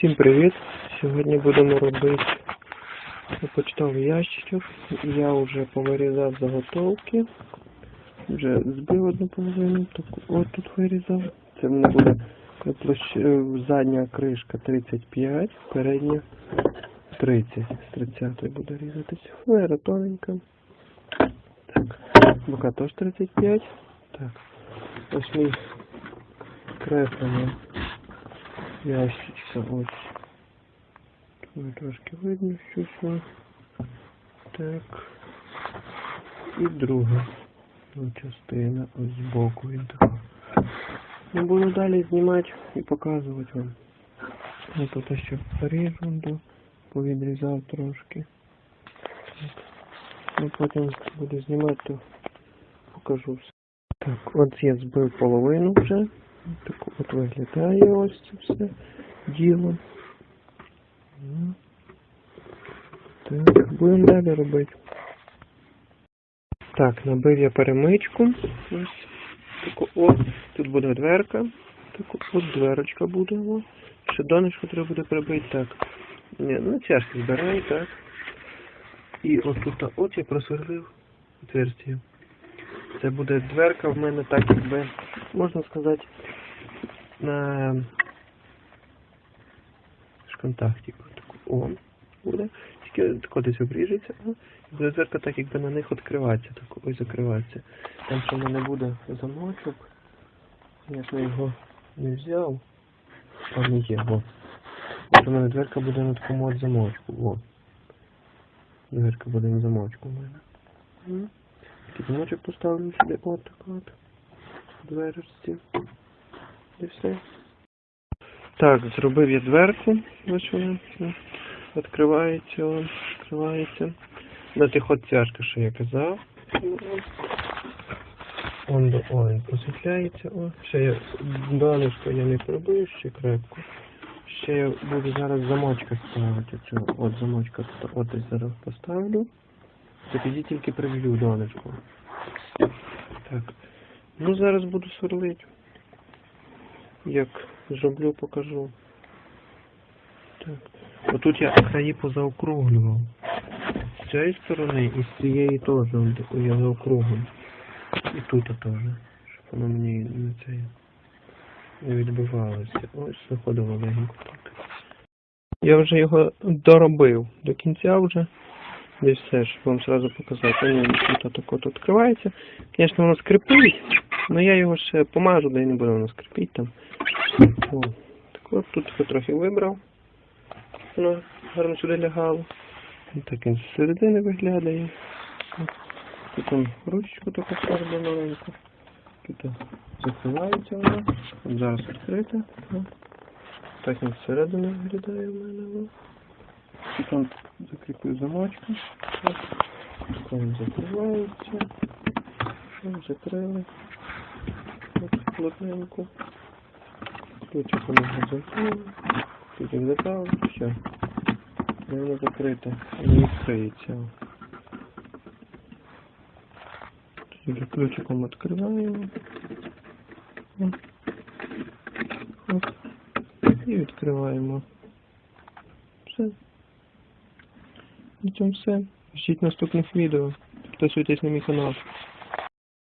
Всім привіт! Сьогодні будемо робити почтовий ящичок. Я вже повирізав заготовки. Вже збив одну половину, таку от тут вирізав. Це в мене буде е, задня кришка 35, передня 30. З 30 буде різатися. Флера тоненька. Так. Бока теж 35. Так. Ось мій креплення ящичка. Ось. Тут трошки видно, що що. Так. І друга ну, частина ось збоку він така. Ну, буду далі знімати і показувати вам. Я тут ще поріжу, до, повідрізав трошки. Так. Ну, потім буду знімати, то покажу все. Так, от я збив половину вже. Так от виглядає ось це все діло. Так, будемо далі робити. Так, набив я перемичку. Таку о. Тут буде дверка. Таку от дверочка буде. О. Ще донечку треба буде прибити. Так. Ні, ну чашки збирай, так. І от тут от я просверлив отверстие. Це буде дверка в мене так, якби, можна сказати, на шконтактику. Таку. О, буде. Тільки тако десь обріжеться. І буде дверка так, якби на них відкриватися, так ось закриватися. Там що в мене буде замочок. Я ж його не взяв. А не є, о. От у мене дверка буде на такому от замочку. О. Дверка буде на замочку у мене. Такий замочок поставлю сюди, от так от. Дверочці. І все. Так, зробив я дверку. Вона. Відкривається, відкривається. На тих цяжка, що я казав. Он до о, він просвітляється. О. Ще я донышко я не пробив ще крепко. Ще я буду зараз замочка ставити. Цю от замочка от ось зараз поставлю. То тоді тільки приб'ю донечку. Так. Ну зараз буду сверлити. Як зроблю, покажу. Так. Отут я краї позаокруглював. З цієї сторони і з цієї теж я заокруглюю. І тут теж. Щоб воно мені не це не відбивалося. Ось виходило легенько так. Я вже його доробив до кінця вже. Десь все, щоб вам сразу показати. Тут так от відкривається. Звісно, воно скрипить, але я його ще помажу, де не буде воно скрипіть там. О, так от тут я трохи вибрав. Воно гарно сюди лягало. І Так він з середини виглядає. Тут ручку таку ставлю маленьку. Тут закривається воно. От зараз відкрита. Так він зсередини виглядає в мене. Он закріплю замочку. Він закривається. Що, закрили. От плотненько. Ключик у нас. Тут він закрив. Все. Воно закрите. Не відкриється. Тоді ключиком відкриваємо. І відкриваємо. Все. На цьому все. Ждіть наступних відео. Підписуйтесь на мій канал.